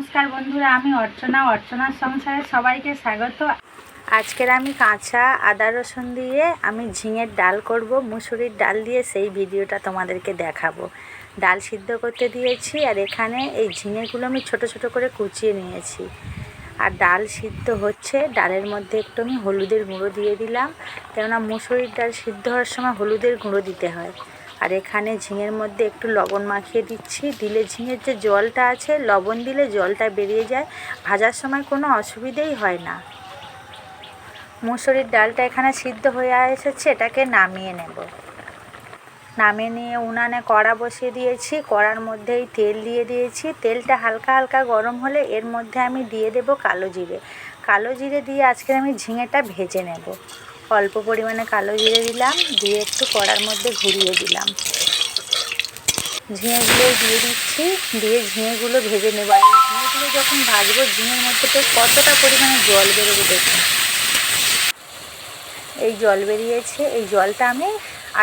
নমস্কার বন্ধুরা, আমি অর্চনা অর্চনার সংসারে সবাইকে স্বাগত। আজকের আমি কাঁচা আদা রসুন দিয়ে আমি ঝিঙের ডাল করব, মুসুরির ডাল দিয়ে সেই ভিডিওটা তোমাদেরকে দেখাবো। ডাল সিদ্ধ করতে দিয়েছি আর এখানে এই ঝিঙেগুলো আমি ছোট ছোট করে কুচিয়ে নিয়েছি। আর ডাল সিদ্ধ হচ্ছে, ডালের মধ্যে একটু আমি হলুদের গুঁড়ো দিয়ে দিলাম। কেননা মুসুরির ডাল সিদ্ধ হওয়ার সময় হলুদের গুঁড়ো দিতে হয়। আর এখানে ঝিঙের মধ্যে একটু লবণ মাখিয়ে দিচ্ছি। দিলে ঝিঙের যে জলটা আছে, লবণ দিলে জলটা বেরিয়ে যায়। ভাজার সময় কোনো অসুবিধেই হয় না। মুসুরির ডালটা এখানে সিদ্ধ হয়ে এসেছে, এটাকে নামিয়ে নেব। নামিয়ে নিয়ে উনানে কড়া বসিয়ে দিয়েছি। কড়ার মধ্যেই তেল দিয়ে দিয়েছি। তেলটা হালকা হালকা গরম হলে এর মধ্যে আমি দিয়ে দেব কালো জিরে। কালো জিরে দিয়ে আজকে আমি ঝিঙেটা ভেজে নেব। অল্প পরিমাণে কালো জিরে দিলাম, দিয়ে একটু কড়ার মধ্যে ঘুরিয়ে দিলাম। ঝিঙেগুলো দিয়ে দিচ্ছি, দিয়ে ঝিঙেগুলো ভেজে নেব। আর ঝিঙেগুলো যখন ভাজবো, ঝিঙের মধ্যে তো কতটা পরিমাণে জল বেরোবে দেখুন। এই জল বেরিয়েছে, এই জলটা আমি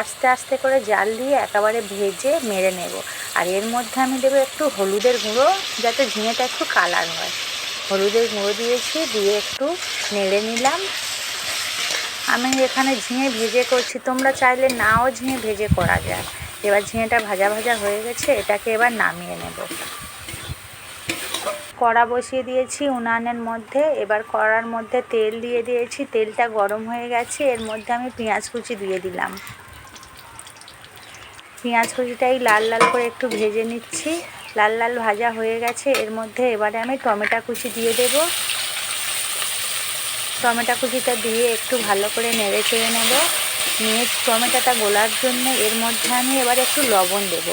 আস্তে আস্তে করে জাল দিয়ে একেবারে ভেজে মেরে নেব। আর এর মধ্যে আমি দেবো একটু হলুদের গুঁড়ো, যাতে ঝিঙেটা একটু কালার হয়। হলুদের গুঁড়ো দিয়েছি, দিয়ে একটু নেড়ে নিলাম। আমি এখানে ঝিঙে ভেজে করছি। তোমরা চাইলে নাও ঝিঙে ভেজে করা যায়। এবার ঝিঙেটা ভাজা ভাজা হয়ে গেছে, এটাকে এবার নামিয়ে নেব। কড়া বসিয়ে দিয়েছি উনানের মধ্যে। এবার কড়ার মধ্যে তেল দিয়ে দিয়েছি। তেলটা গরম হয়ে গেছে। এর মধ্যে আমি পেঁয়াজ কুচি দিয়ে দিলাম। পেঁয়াজ কুচিটাই লাল লাল করে একটু ভেজে নিচ্ছি। লাল লাল ভাজা হয়ে গেছে। এর মধ্যে এবারে আমি টমেটো কুচি দিয়ে দেব। টমেটো কুচিটা দিয়ে একটু ভালো করে নেড়ে চেড়ে নেব। নিয়ে টমেটোটা গোলার জন্য এর মধ্যে আমি এবার একটু লবণ দেব।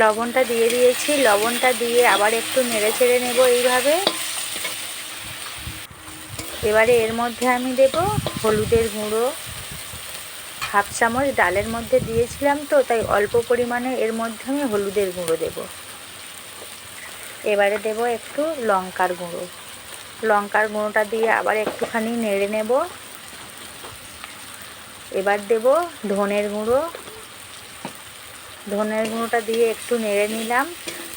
লবণটা দিয়ে দিয়েছি। লবণটা দিয়ে আবার একটু নেড়ে চেড়ে নেব এইভাবে। এবারে এর মধ্যে আমি দেব হলুদের গুঁড়ো। হাফ চামচ ডালের মধ্যে দিয়েছিলাম তো, তাই অল্প পরিমাণে এর মধ্যে আমি হলুদের গুঁড়ো দেব। এবারে দেব একটু লঙ্কার গুঁড়ো। লঙ্কার গুঁড়োটা দিয়ে আবার একটুখানি নেড়ে নেব। এবার দেব ধনের গুঁড়ো। ধনের গুঁড়োটা দিয়ে একটু নেড়ে নিলাম,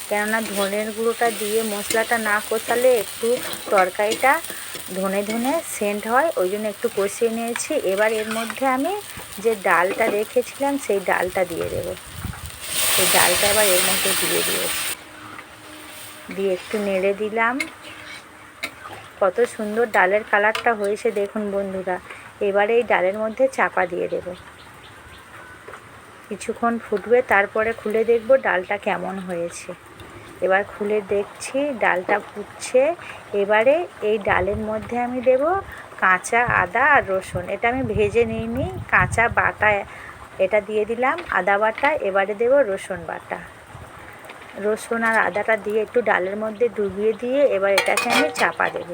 কেননা ধনের গুঁড়োটা দিয়ে মশলাটা না কষালে একটু তরকারিটা ধনে ধনে সেন্ট হয়, ওই জন্য একটু কষিয়ে নিয়েছি। এবার এর মধ্যে আমি যে ডালটা রেখেছিলাম, সেই ডালটা দিয়ে দেব। সেই ডালটা এবার এর মধ্যে দিয়ে দিয়েছি। দিয়ে একটু নেড়ে দিলাম। কত সুন্দর ডালের কালারটা হয়েছে দেখুন বন্ধুরা। এবারে এই ডালের মধ্যে চাপা দিয়ে দেব। কিছুক্ষণ ফুটবে, তারপরে খুলে দেখব ডালটা কেমন হয়েছে। এবার খুলে দেখছি, ডালটা ফুটছে। এবারে এই ডালের মধ্যে আমি দেব কাঁচা আদা আর রসুন। এটা আমি ভেজে নিইনি, কাঁচা বাটা এটা দিয়ে দিলাম, আদা বাটা, এবারে দেব রসুন বাটা। রসুন আর আদাটা দিয়ে একটু ডালের মধ্যে ডুবিয়ে দিয়ে এবার এটাকে আমি চাপা দেব।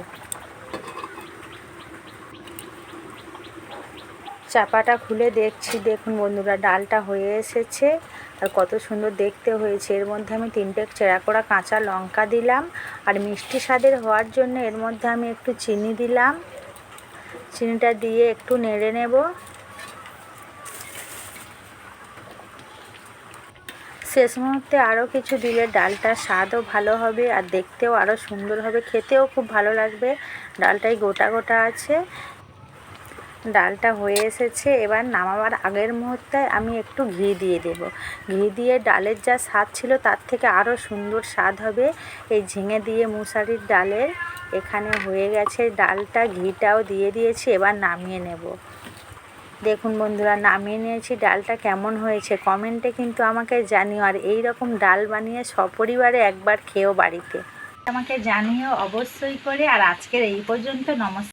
চাপাটা খুলে দেখছি, দেখুন বন্ধুরা, ডালটা হয়ে এসেছে। আর কত সুন্দর দেখতে হয়েছে। এর মধ্যে আমি তিনটে চেরা করা কাঁচা লঙ্কা দিলাম। আর মিষ্টি স্বাদের হওয়ার জন্য এর মধ্যে আমি একটু চিনি দিলাম। চিনিটা দিয়ে একটু নেড়ে নেব। শেষ মুহূর্তে আরও কিছু দিলে ডালটার স্বাদও ভালো হবে আর দেখতেও আরও সুন্দর হবে। খেতেও খুব ভালো লাগবে। ডালটাই গোটা গোটা আছে। ডালটা হয়ে এসেছে, এবার নামাবার আগের মুহূর্তে আমি একটু ঘি দিয়ে দেব। ঘি দিয়ে ডালের যা স্বাদ ছিল তার থেকে আরও সুন্দর স্বাদ হবে। এই ঝিঙে দিয়ে মুসারির ডালের এখানে হয়ে গেছে ডালটা, ঘিটাও দিয়ে দিয়েছি, এবার নামিয়ে নেব। দেখুন বন্ধুরা, নামিয়ে নিয়েছি, ডালটা কেমন হয়েছে কমেন্টে কিন্তু আমাকে জানিও। আর এই রকম ডাল বানিয়ে সপরিবারে একবার খেয়েও বাড়িতে। আমাকে জানিও অবশ্যই করে। আর আজকের এই পর্যন্ত নমস্কার।